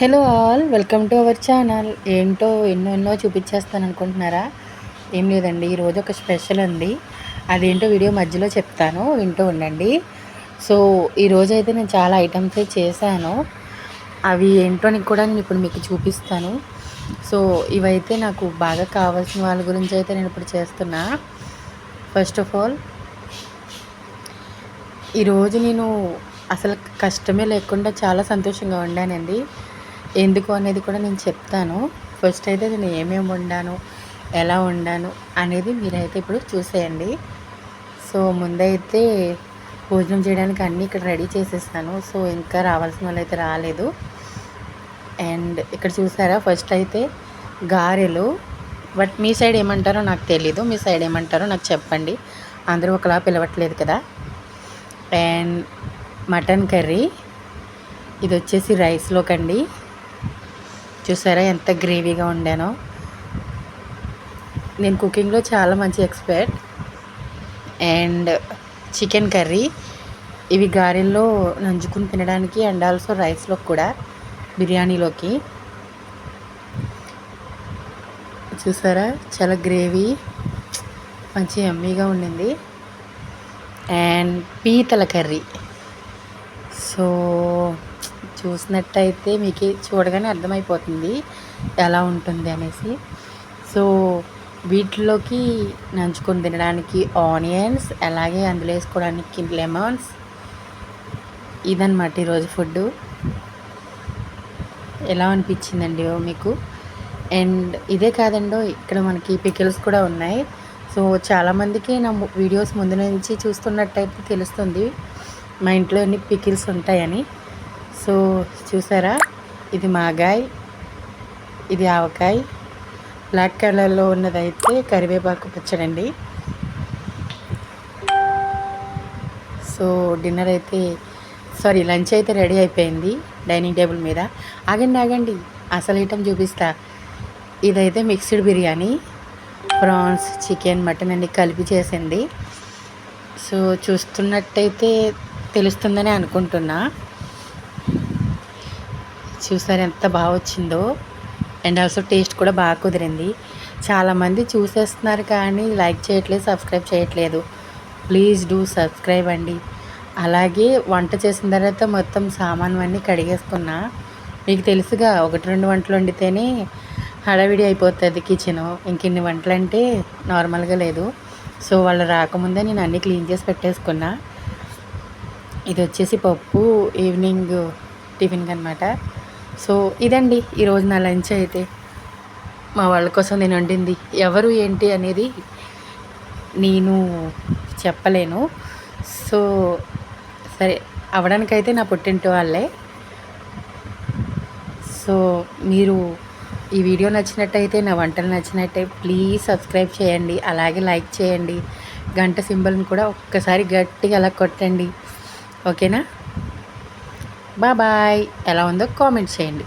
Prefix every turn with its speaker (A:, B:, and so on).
A: Hello all welcome to our channel. ఏంటో ఎన్నో ఎన్నో చూపించేస్తాను అనుకుంటున్నారా? ఏం లేదండి ఈరోజు ఒక స్పెషల్ ఉంది అదేంటో వీడియో మధ్యలో చెప్తాను వింటూ ఉండండి. సో ఈరోజు అయితే నేను చాలా ఐటమ్స్ చేశాను. అవి ఏంటో కూడా నేను ఇప్పుడు మీకు చూపిస్తాను. సో ఇవైతే నాకు బాగా కావాల్సిన వాళ్ళ గురించి అయితే నేను ఇప్పుడు చేస్తున్నా. ఫస్ట్ ఆఫ్ ఆల్ ఈరోజు నేను అసలు కష్టమే లేకుండా చాలా సంతోషంగా ఉండానండి. ఎందుకు అనేది కూడా నేను చెప్తాను. ఫస్ట్ అయితే నేను ఏమేమి వండాను ఎలా వండాను అనేది మీరైతే ఇప్పుడు చూసేయండి. సో ముందైతే భోజనం చేయడానికి అన్నీ ఇక్కడ రెడీ చేసేస్తాను. సో ఇంకా రావాల్సిన వాళ్ళు అయితే రాలేదు. అండ్ ఇక్కడ చూసారా ఫస్ట్ అయితే గారెలు. బట్ మీ సైడ్ ఏమంటారో నాకు తెలీదు. మీ సైడ్ ఏమంటారో నాకు చెప్పండి. అందరూ ఒకలా పిలవట్లేదు కదా. And mutton curry. ఇది వచ్చేసి రైస్లోకండి. చూసారా ఎంత గ్రేవీగా ఉండానో నేను కుకింగ్లో చాలా మంచి ఎక్స్పర్ట్. అండ్ చికెన్ కర్రీ ఇవి గారెల్లో నంచుకుని తినడానికి అండ్ ఆల్సో రైస్లో కూడా బిర్యానీలోకి. చూసారా చాలా గ్రేవీ మంచి ఎమ్మీగా ఉండింది. అండ్ పీతల కర్రీ. సో చూసినట్టయితే మీకు చూడగానే అర్థమైపోతుంది ఎలా ఉంటుంది అనేసి. సో వీటిలోకి నంచుకొని తినడానికి ఆనియన్స్ అలాగే అందులో వేసుకోవడానికి లెమన్స్. ఇదన్నమాట ఈరోజు ఫుడ్ ఎలా అనిపించిందండి మీకు? అండ్ ఇదే కాదండో ఇక్కడ మనకి పికిల్స్ కూడా ఉన్నాయి. సో చాలామందికి నా వీడియోస్ ముందు నుంచి చూస్తున్నట్టయితే తెలుస్తుంది మా ఇంట్లో ఎన్ని పికిల్స్ ఉంటాయని. సో చూసారా? ఇది మాగాయ్ ఇది ఆవకాయ. బ్లాక్ కలర్లో ఉన్నదైతే కరివేపాకు పచ్చడండి. సో డిన్నర్ అయితే సారీ లంచ్ అయితే రెడీ అయిపోయింది డైనింగ్ టేబుల్ మీద. ఆగండి ఆగండి. అసలు ఐటమ్ చూపిస్తా. ఇదైతే mixed biryani prawns chicken mutton అన్ని కలిపి చేసింది. సో చూస్తున్నట్టయితే తెలుస్తుందని అనుకుంటున్నా. చూసారు ఎంత బాగా వచ్చిందో. అండ్ ఆల్సో టేస్ట్ కూడా బాగా కుదిరింది. చాలామంది చూసేస్తున్నారు కానీ లైక్ చేయట్లేదు సబ్స్క్రైబ్ చేయట్లేదు. ప్లీజ్ డూ సబ్స్క్రైబ్ అండి. అలాగే వంట చేసిన తర్వాత మొత్తం సామాను అన్నీ కడిగేసుకున్నా. మీకు తెలుసుగా ఒకటి రెండు వంటలు వండితేనే హడావిడి అయిపోతుంది కిచెన్ ఇంకెన్ని వంటలు అంటే నార్మల్గా లేదు. సో వాళ్ళు రాకముందే నేను అన్నీ క్లీన్ చేసి పెట్టేసుకున్నా. ఇది వచ్చేసి పప్పు ఈవినింగ్ టిఫిన్కి అనమాట సో ఇదండి ఈరోజు నా లంచ్ అయితే. మా వాళ్ళ కోసం నేను వండింది. ఎవరు ఏంటి అనేది నేను చెప్పలేను. సో సరే అవడానికైతే నా పుట్టింటి వాళ్ళే. సో మీరు ఈ వీడియో నచ్చినట్టయితే నా వంటలు నచ్చినట్టే ప్లీజ్ సబ్స్క్రైబ్ చేయండి. అలాగే లైక్ చేయండి. గంట సింబల్ని కూడా ఒక్కసారి గట్టిగా అలా కొట్టండి. ఓకేనా? బాయ్ ఎలా ఉందో కామెంట్ చేయండి.